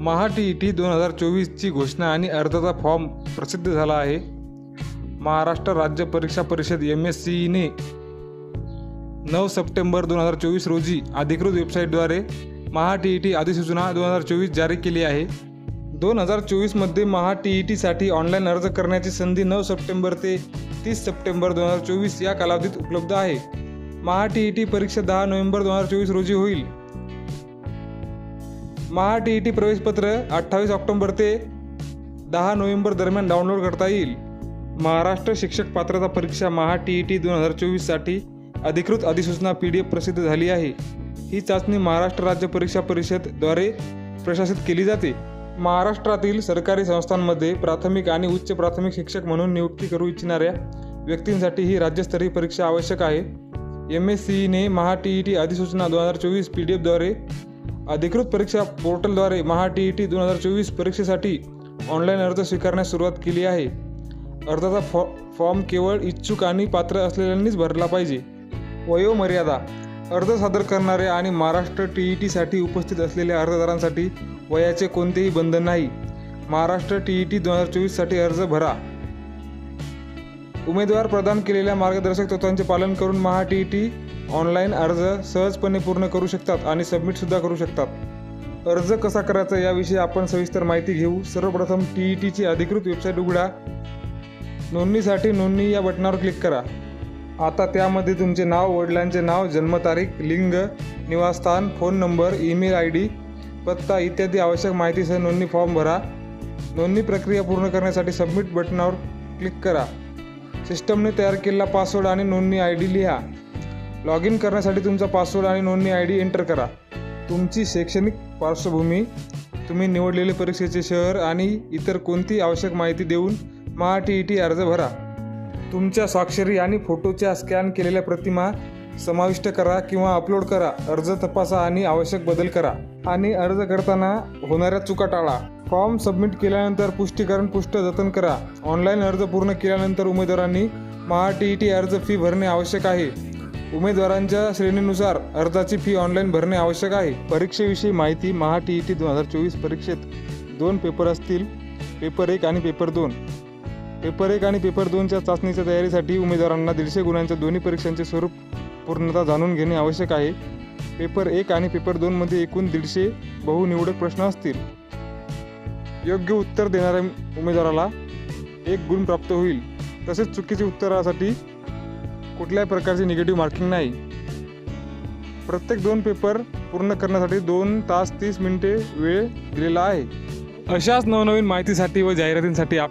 महा T E T दोन हजार चोवीसची घोषणा आणि अर्जाचा फॉर्म प्रसिद्ध झाला आहे. महाराष्ट्र राज्य परीक्षा परिषद एम एस सी ईने नऊ सप्टेंबर दोन हजार चोवीस रोजी अधिकृत वेबसाईटद्वारे महा टी ई टी अधिसूचना दोन हजार चोवीस जारी केली आहे. दोन हजार चोवीसमध्ये महा टी ई टीसाठी ऑनलाईन अर्ज करण्याची संधी नऊ सप्टेंबर ते तीस सप्टेंबर दोन हजार चोवीस या कालावधीत उपलब्ध आहे. महा टी ई टी परीक्षा दहा नोव्हेंबर दोन हजार चोवीस रोजी होईल. महा टी ई टी प्रवेशपत्र अठ्ठावीस ऑक्टोंबर ते दहा नोव्हेंबर दरम्यान डाउनलोड करता येईल. महाराष्ट्र शिक्षक पात्रता परीक्षा महा टी ई टी दोन हजार चोवीससाठी अधिकृत अधिसूचना पी डी एफ प्रसिद्ध झाली आहे. ही चाचणी महाराष्ट्र राज्य परीक्षा परिषदद्वारे प्रशासित केली जाते. महाराष्ट्रातील सरकारी संस्थांमध्ये प्राथमिक आणि उच्च प्राथमिक शिक्षक म्हणून नियुक्ती करू इच्छिणाऱ्या व्यक्तींसाठी ही राज्यस्तरीय परीक्षा आवश्यक आहे. एम एस सीने महा टी ई टी अधिसूचना दोन हजार चोवीस पी डी एफद्वारे अधिकृत परीक्षा पोर्टलद्वारे महा टी ई टी दोन हजार चोवीस परीक्षेसाठी ऑनलाईन अर्ज स्वीकारण्यास सुरुवात केली आहे. अर्जाचा फॉ फॉर्म केवळ इच्छुक आणि पात्र असलेल्यांनीच भरला पाहिजे. वयोमर्यादा अर्ज सादर करणारे आणि महाराष्ट्र टी ई टीसाठी उपस्थित असलेल्या अर्जदारांसाठी वयाचे कोणतेही बंधन नाही. महाराष्ट्र टी ई टी दोन हजार चोवीससाठी अर्ज भरा. उमेदवार प्रदान केलेल्या मार्गदर्शक तत्वांचे पालन करून Maha T E T online अर्ज सहजपणे पूर्ण करू शकतात आणि सबमिटसुद्धा करू शकतात. अर्ज कसा करायचा याविषयी आपण सविस्तर माहिती घेऊ. सर्वप्रथम टी ई टीची अधिकृत वेबसाईट उघडा. नोंदणीसाठी नोंदणी या बटनावर क्लिक करा. आता त्यामध्ये तुमचे नाव वडिलांचे नाव जन्मतारीख लिंग निवासस्थान phone number email I D पत्ता इत्यादी आवश्यक माहितीसह नोंदणी फॉर्म भरा. नोंदणी प्रक्रिया पूर्ण करण्यासाठी सबमिट बटनावर क्लिक करा. सिस्टमने तयार केलेला पासवर्ड आणि नोंदणी आय डी लिहा. लॉग इन करण्यासाठी तुमचा पासवर्ड आणि नोंदणी आय डी एंटर करा. तुमची शैक्षणिक पार्श्वभूमी तुम्ही निवडलेले परीक्षेचे शहर आणि इतर कोणती आवश्यक माहिती देऊन महा टी ई टी अर्ज भरा. तुमच्या स्वाक्षरी आणि फोटोच्या स्कॅन केलेल्या प्रतिमा समाविष्ट करा किंवा अपलोड करा. अर्ज तपासा आणि आवश्यक बदल करा. आणि अर्ज करताना होणाऱ्या चुका टाळा. फॉर्म सबमिट केल्यानंतर पुष्टीकरण पुष्ट जतन करा. ऑनलाईन अर्ज पूर्ण केल्यानंतर उमेदवारांनी महा टी ई टी अर्ज फी भरणे आवश्यक आहे. उमेदवारांच्या श्रेणीनुसार अर्जाची फी ऑनलाईन भरणे आवश्यक आहे. परीक्षेविषयी माहिती महा टी ई टी दोन हजार चोवीस परीक्षेत दोन पेपर असतील. पेपर एक आणि पेपर दोन. पेपर एक आणि पेपर दोनच्या चाचणीच्या तयारीसाठी उमेदवारांना दीडशे गुणांच्या दोन्ही परीक्षांचे स्वरूप पूर्णता जाणून घेणे आवश्यक आहे. पेपर एक आणि पेपर दोनमध्ये एकूण दीडशे बहुनिवडक प्रश्न असतील. योग्य उत्तर देणाऱ्या उमेदवाराला एक गुण प्राप्त होईल. तसेच चुकीचे उत्तरासाठी कुठल्याही प्रकारचे निगेटिव्ह मार्किंग नाही. प्रत्येक दोन पेपर पूर्ण करण्यासाठी दोन तास तीस मिनिटे वेळ दिलेला आहे. अशाच नवनवीन माहितीसाठी व जाहिरातींसाठी आप